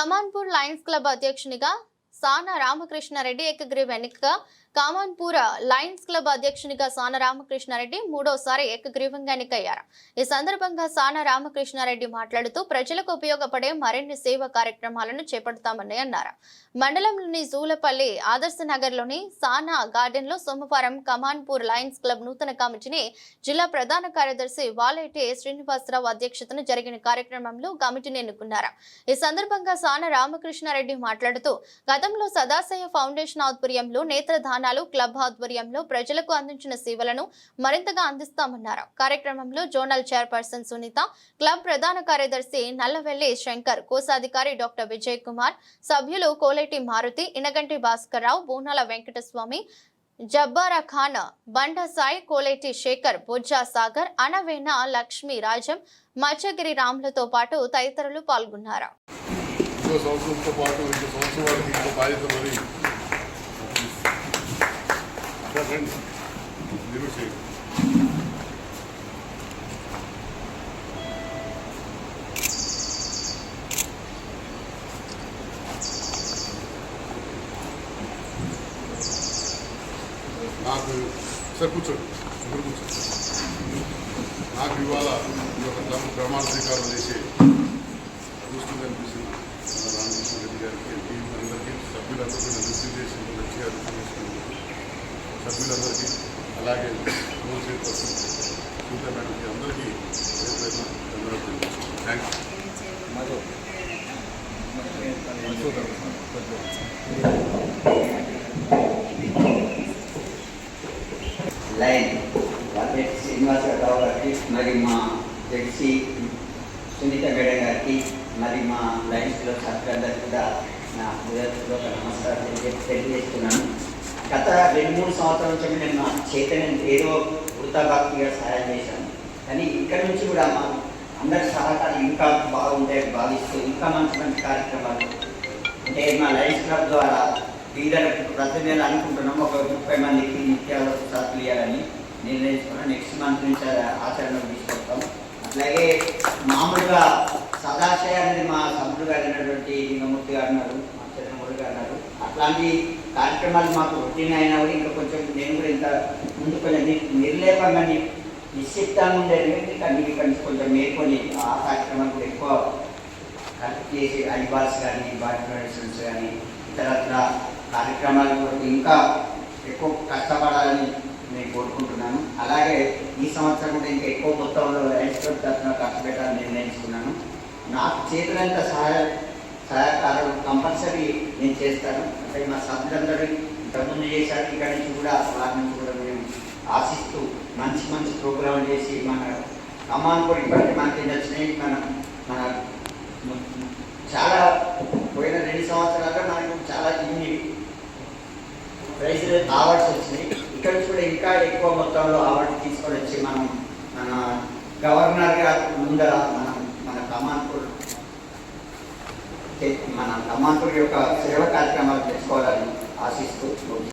Kamanpur Lions club అధ్యక్షునిగా సానా రామకృష్ణారెడ్డి ఏకగ్రీవ ఎన్నికగా కామాన్పూర లయన్స్ క్లబ్ అధ్యక్షునిగా సాన రామకృష్ణారెడ్డి మూడోసారి ఏకగ్రీవంగా ఎన్నికయ్యారు. ఈ సందర్భంగా సాన రామకృష్ణారెడ్డి మాట్లాడుతూ ప్రజలకు ఉపయోగపడే మరిన్ని సేవా కార్యక్రమాలను చేపడతామని అన్నారు. మండలంలోని జూలపల్లి ఆదర్శ నగర్లోని సానా గార్డెన్లో సోమవారం కమాన్పూర్ లయన్స్ క్లబ్ నూతన కమిటీని జిల్లా ప్రధాన కార్యదర్శి వాలేటి శ్రీనివాసరావు అధ్యక్షతన జరిగిన కార్యక్రమంలో కమిటీని ఎన్నుకున్నారు. ఈ సందర్భంగా సాన రామకృష్ణారెడ్డి మాట్లాడుతూ గతంలో సదాశయ ఫౌండేషన్ ఆధ్వర్యంలో నేత్రదానాలు క్లబ్ ఆధ్వర్యంలో ప్రజలకు అందించిన సేవలను మరింతగా అందిస్తామన్నారు. కార్యక్రమంలో జోనల్ చైర్పర్సన్ సునీత క్లబ్ ప్రధాన కార్యదర్శి నల్లవెల్లి శంకర్ కోశాధికారి డాక్టర్ విజయ్ కుమార్ సభ్యులు కోలేటి మారుతి ఇనగంటి భాస్కర్రావు బూనాల వెంకటస్వామి జబ్బారా ఖాన్ బండ సాయి కోలేటి శేఖర్ బుజ్జా సాగర్ అనవేన లక్ష్మీ రాజం మచ్చగిరి రాములతో పాటు తదితరులు పాల్గొన్నారు. రండి. మీరు చేయండి. నాకు సార్ కూర్చోండి ఇక్కడ కూర్చోండి నాకు ఇవాళ ఈ యొక్క గ్రామ- ప్రమాణ స్వీకారం చేసి చూస్తుంది అనిపిస్తుంది మన రామకృష్ణ రెడ్డి గారికి టీం అందరికీ సభ్యులందరికీ నేను రిసీవ్ చేసి మంచిగా రిసీవ్ చేసుకున్నాను సభ్యులందరికీ అలాగే రూల్ చైర్పర్సన్ సూర్య మేడంకి అందరికీ ధన్యవాదాలు థ్యాంక్ యూ లైన్. శ్రీనివాసరావు గారికి మరి మా జడ్సి సునీత మేడం గారికి మరి మా లైన్స్లో సభ్యులందరికీ కూడా నా హృదయపూర్వక నమస్కారం తెలియజేస్తున్నాను. గత రెండు మూడు సంవత్సరాల నుంచి నేను మా చైతన్యం ఏదో వృత్తాభక్తిగా సహాయం చేశాను. కానీ ఇక్కడ నుంచి కూడా మా అందరి సహకారం ఇంకా బాగుంటాయని భావిస్తూ ఇంకా మంచి మంచి కార్యక్రమాలు. అంటే మా లైఫ్ క్లబ్ ద్వారా బీదలకు ప్రతి నెల అనుకుంటున్నాం. ఒక ముప్పై మందికి నిత్యాలు సరుకులు ఇవ్వాలని నిర్ణయించుకున్నాం నెక్స్ట్ మంత్ నుంచి అది ఆచరణకు తీసుకొస్తాం. అట్లాగే మామూలుగా సదాశయ అనేది మా సభ్యుడు గారు అయినటువంటి లింగమూర్తి గారు అన్నారు మా చంద్రమూర్తి గారు అన్నారు అట్లాంటి కార్యక్రమాలు మాకు రొటీన్ అయినా కూడా ఇంకా కొంచెం నేను కూడా ఇంత ముందు కొంచెం నిర్లేపంగా నిశ్చితంగా ఉండేది కానీ ఇక్కడ కొంచెం మేల్కొని ఆ కార్యక్రమాలు కూడా ఎక్కువ కరెక్ట్ చేసి ఐబాల్స్ కానీ బాడీ ప్రొడక్షన్స్ కానీ ఇతరత్ర కార్యక్రమాలు కూడా ఇంకా ఎక్కువ కష్టపడాలని నేను కోరుకుంటున్నాను. అలాగే ఈ సంవత్సరం కూడా ఇంకా ఎక్కువ మొత్తంలో రైస్ తరఫున ఖర్చు పెట్టాలని నిర్ణయించుకున్నాను. నాకు చేతులంత సహాయ సహాయకారులు కంపల్సరీ నేను చేస్తాను. అంటే మా సభ్యులందరూ ఇంతకుముందు చేశారు ఇక్కడ నుంచి కూడా వారి నుంచి కూడా మేము ఆశిస్తూ మంచి మంచి ప్రోగ్రాంలు చేసి మన అమ్మాను కూడా ఇప్పటికీ మనకి నచ్చినాయి మన మన చాలా పోయిన రెండు సంవత్సరాల్లో మనకు చాలా ఇన్ని ప్రైజ్లు అవార్డ్స్ వచ్చినాయి. ఇక్కడ నుంచి కూడా ఇంకా ఎక్కువ మొత్తంలో అవార్డు తీసుకొని వచ్చి మనం మన గవర్నర్ గారు ముందర మనం మన కమాన్పూర్ మన కమాన్పూర్ యొక్క సేవ కార్యక్రమాలు తెలుసుకోవాలని ఆశిస్తూ